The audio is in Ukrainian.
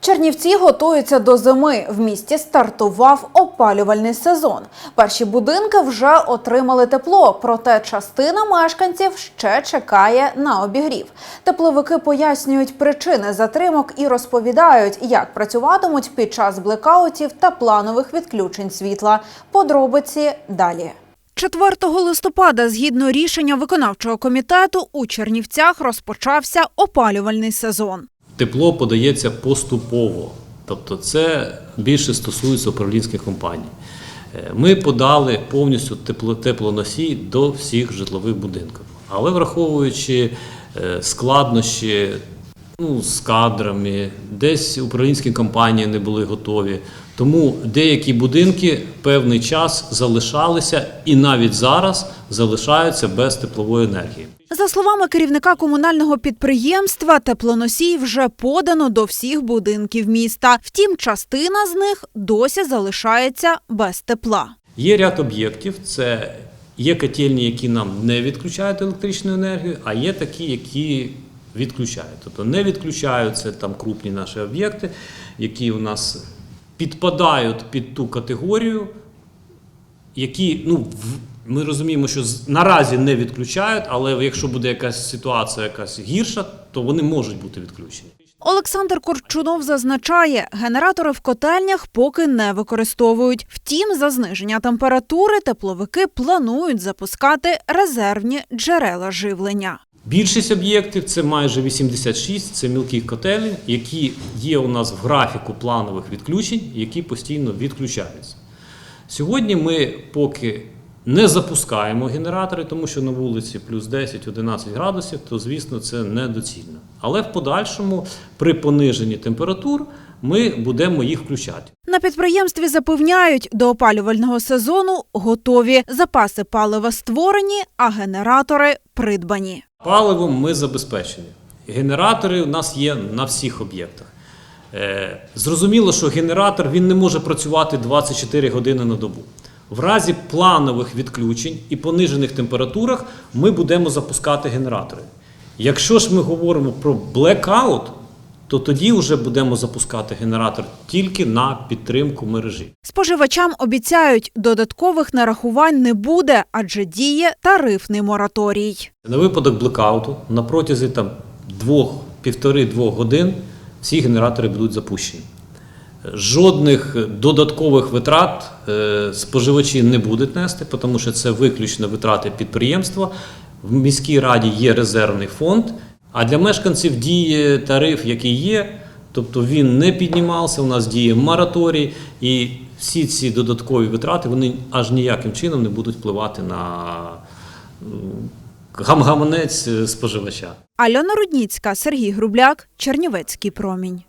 Чернівці готуються до зими. В місті стартував опалювальний сезон. Перші будинки вже отримали тепло, проте частина мешканців ще чекає на обігрів. Тепловики пояснюють причини затримок і розповідають, як працюватимуть під час блекаутів та планових відключень світла. Подробиці далі. 4 листопада, згідно рішення виконавчого комітету, у Чернівцях розпочався опалювальний сезон. Тепло подається поступово, тобто це більше стосується управлінських компаній. Е, Ми подали повністю тепло, теплоносій до всіх житлових будинків. Але враховуючи е, складнощі ну, з кадрами, десь управлінські компанії не були готові. Тому деякі будинки певний час залишалися і навіть зараз залишаються без теплової енергії. За словами керівника комунального підприємства, теплоносій вже подано до всіх будинків міста. Втім, частина з них досі залишається без тепла. Є ряд об'єктів, це є котельні, які нам не відключають електричну енергію, а є такі, які відключають. Тобто не відключають це там крупні наші об'єкти, які у нас підпадають під ту категорію, які ну, в- ми розуміємо, що з- наразі не відключають, але якщо буде якась ситуація якась гірша, то вони можуть бути відключені. Олександр Корчунов зазначає, генератори в котельнях поки не використовують. Втім, за зниження температури тепловики планують запускати резервні джерела живлення. Більшість об'єктів це майже 86, це мілкі котелі, які є у нас в графіку планових відключень, які постійно відключаються. Сьогодні ми поки не запускаємо генератори, тому що на вулиці плюс 10-11 градусів, то звісно це недоцільно. Але в подальшому при пониженні температур ми будемо їх включати. На підприємстві запевняють, до опалювального сезону готові. Запаси палива створені, а генератори придбані. Паливом ми забезпечені. Генератори у нас є на всіх об'єктах. Е, зрозуміло, що генератор він не може працювати 24 години на добу. В разі планових відключень і понижених температурах ми будемо запускати генератори. Якщо ж ми говоримо про блекаут, то тоді вже будемо запускати генератор тільки на підтримку мережі. Споживачам обіцяють, додаткових нарахувань не буде, адже діє тарифний мораторій. На випадок блекауту на протязі там двох, півтори-двох годин всі генератори будуть запущені. Жодних додаткових витрат е, споживачі не будуть нести, тому що це виключно витрати підприємства. В міській раді є резервний фонд, а для мешканців діє тариф, який є, тобто він не піднімався, у нас діє мораторій, і всі ці додаткові витрати вони аж ніяким чином не будуть впливати на гамгаманець е, споживача. Альона Рудніцька, Сергій Грубляк, Чернівецький промінь.